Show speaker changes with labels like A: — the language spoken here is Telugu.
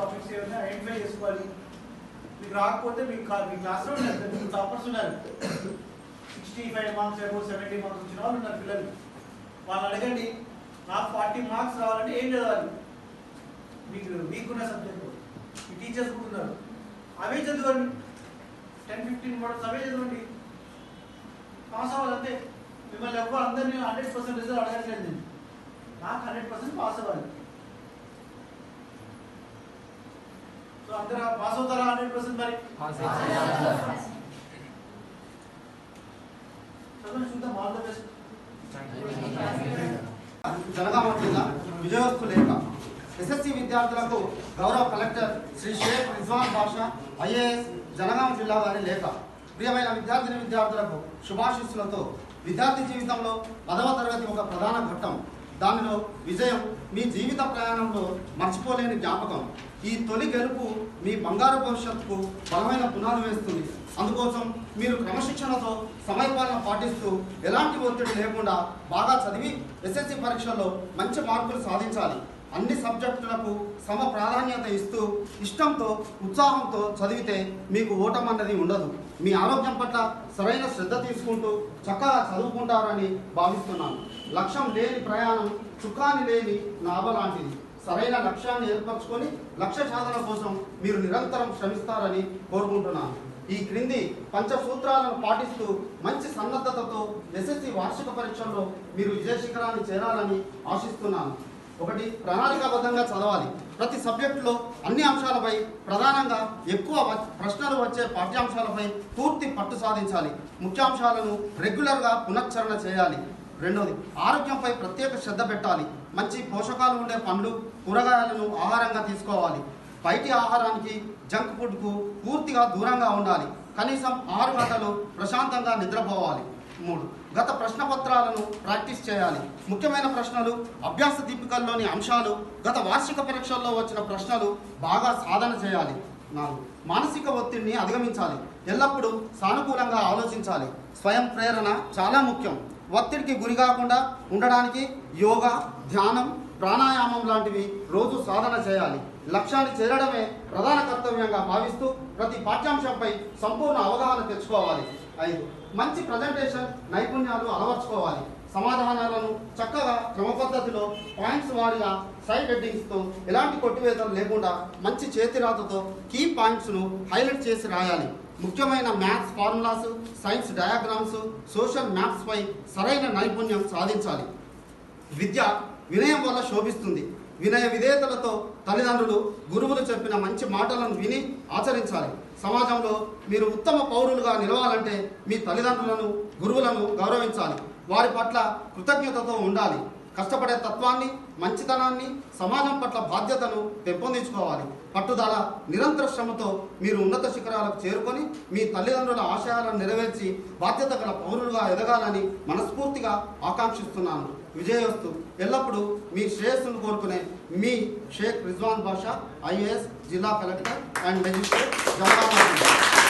A: టాపిక్స్ ఏమైనా ఐడెంటిఫై చేసుకోవాలి మీకు రాకపోతే మీకు మీ క్లాస్లో ఉన్నారు మీకు టాపర్స్ ఉన్నారు సిక్స్టీ ఫైవ్ మార్క్స్ ఏమో సెవెంటీ మార్క్స్ వచ్చిన వాళ్ళు ఉన్నారు పిల్లలు. వాళ్ళు అడగండి నాకు ఫార్టీ మార్క్స్ రావాలంటే ఏం చదవాలి? మీకు మీకున్న సబ్జెక్టు మీ టీచర్స్ కూడా ఉన్నారు అవే చదవండి టెన్ ఫిఫ్టీన్ మోడల్స్ అవే చదవండి పాస్ అవ్వాలి అంతే మిమ్మల్ని ఎవ్వరు అందరినీ హండ్రెడ్ పర్సెంట్ రిజల్ట్ అడగట్లేదు నేను. నాకు హండ్రెడ్ పర్సెంట్ పాస్ అవ్వాలి. సో పాస్ అవుతారా హండ్రెడ్ పర్సెంట్ మరి. చదవండి చూద్దాం ఆల్ ద బెస్ట్
B: జనగామ జిల్లా విజయోస్తు లేఖ. ఎస్ఎస్సి విద్యార్థులకు గౌరవ కలెక్టర్ శ్రీ షేక్ రిజ్వాన్ బాషా ఐఏఎస్ జనగామ జిల్లా వారి లేఖ. ప్రియమైన విద్యార్థిని విద్యార్థులకు శుభాశిస్సులతో విద్యార్థి జీవితంలో పదవ తరగతి ఒక ప్రధాన ఘట్టం. దానిలో విజయం మీ జీవిత ప్రయాణంలో మర్చిపోలేని జ్ఞాపకం. ఈ తొలి గెలుపు మీ బంగారు భవిష్యత్తుకు బలమైన పునాది వేస్తుంది. అందుకోసం మీరు క్రమశిక్షణతో సమయపాలన పాటిస్తూ ఎలాంటి ఒత్తిడి లేకుండా బాగా చదివి ఎస్ఎస్సి పరీక్షల్లో మంచి మార్కులు సాధించాలి. అన్ని సబ్జెక్టులకు సమ ప్రాధాన్యత ఇస్తూ ఇష్టంతో ఉత్సాహంతో చదివితే మీకు ఓటమన్నది ఉండదు. మీ ఆరోగ్యం పట్ల సరైన శ్రద్ధ తీసుకుంటూ చక్కగా చదువుకుంటారని భావిస్తున్నాను. లక్ష్యం లేని ప్రయాణం చుక్కాని లేని నాభ లాంటిది. సరైన లక్ష్యాన్ని ఏర్పరచుకొని లక్ష్య సాధన కోసం మీరు నిరంతరం శ్రమిస్తారని కోరుకుంటున్నాను. ఈ క్రింది పంచసూత్రాలను పాటిస్తూ మంచి సన్నద్ధతతో ఎస్ఎస్సి వార్షిక పరీక్షల్లో మీరు విజయ శిఖరాన్ని చేరాలని ఆశిస్తున్నాను. ఒకటి ప్రణాళికాబద్ధంగా చదవాలి. ప్రతి సబ్జెక్టులో అన్ని అంశాలపై ప్రధానంగా ఎక్కువ ప్రశ్నలు వచ్చే పాఠ్యాంశాలపై పూర్తి పట్టు సాధించాలి. ముఖ్యాంశాలను రెగ్యులర్గా పునశ్చరణ చేయాలి. రెండోది ఆరోగ్యంపై ప్రత్యేక శ్రద్ధ పెట్టాలి. మంచి పోషకాలు ఉండే పండ్లు కూరగాయలను ఆహారంగా తీసుకోవాలి. బయటి ఆహారానికి జంక్ ఫుడ్కు పూర్తిగా దూరంగా ఉండాలి. కనీసం ఆరు గంటలు ప్రశాంతంగా నిద్రపోవాలి. మూడు. గత ప్రశ్న పత్రాలను ప్రాక్టీస్ చేయాలి. ముఖ్యమైన ప్రశ్నలు అభ్యాస దీపికల్లోని అంశాలు గత వార్షిక పరీక్షల్లో వచ్చిన ప్రశ్నలు బాగా సాధన చేయాలి. నాలుగు. మానసిక ఒత్తిడిని అధిగమించాలి. ఎల్లప్పుడూ సానుకూలంగా ఆలోచించాలి. స్వయం ప్రేరణ చాలా ముఖ్యం. ఒత్తిడికి గురి కాకుండా ఉండడానికి యోగా ధ్యానం ప్రాణాయామం లాంటివి రోజు సాధన చేయాలి. లక్ష్యాన్ని చేరడమే ప్రధాన కర్తవ్యంగా భావిస్తూ ప్రతి పాఠ్యాంశంపై సంపూర్ణ అవగాహన తెచ్చుకోవాలి. ఐదు. మంచి ప్రజెంటేషన్ నైపుణ్యాలు అలవర్చుకోవాలి. సమాధానాలను చక్కగా క్రమపద్ధతిలో పాయింట్స్ వారిగా సైడ్ హెడ్డింగ్స్తో ఎలాంటి కొట్టివేతలు లేకుండా మంచి చేతిరాతతో కీ పాయింట్స్ను హైలైట్ చేసి రాయాలి. ముఖ్యమైన maths formulas science diagrams social మ్యాథ్స్పై సరైన నైపుణ్యం సాధించాలి. విద్య వినయం వల్ల శోభిస్తుంది. వినయ విధేయతలతో తల్లిదండ్రులు గురువులు చెప్పిన మంచి మాటలను విని ఆచరించాలి. సమాజంలో మీరు ఉత్తమ పౌరులుగా నిలవాలంటే మీ తల్లిదండ్రులను గురువులను గౌరవించాలి. వారి పట్ల కృతజ్ఞతతో ఉండాలి. కష్టపడే తత్వాన్ని మంచితనాన్ని సమాజం పట్ల బాధ్యతను పెంపొందించుకోవాలి. పట్టుదల నిరంతర శ్రమతో మీరు ఉన్నత శిఖరాలకు చేరుకొని మీ తల్లిదండ్రుల ఆశయాలను నెరవేర్చి బాధ్యత గల పౌరులుగా ఎదగాలని మనస్ఫూర్తిగా ఆకాంక్షిస్తున్నాను. విజయోస్తు ఎల్లప్పుడూ మీ శ్రేయస్సును కోరుకునే మీ షేక్ రిజ్వాన్ బాషా ఐఏఎస్ జిల్లా కలెక్టర్ అండ్ మెజిస్ట్రేట్ జవహర్లాల్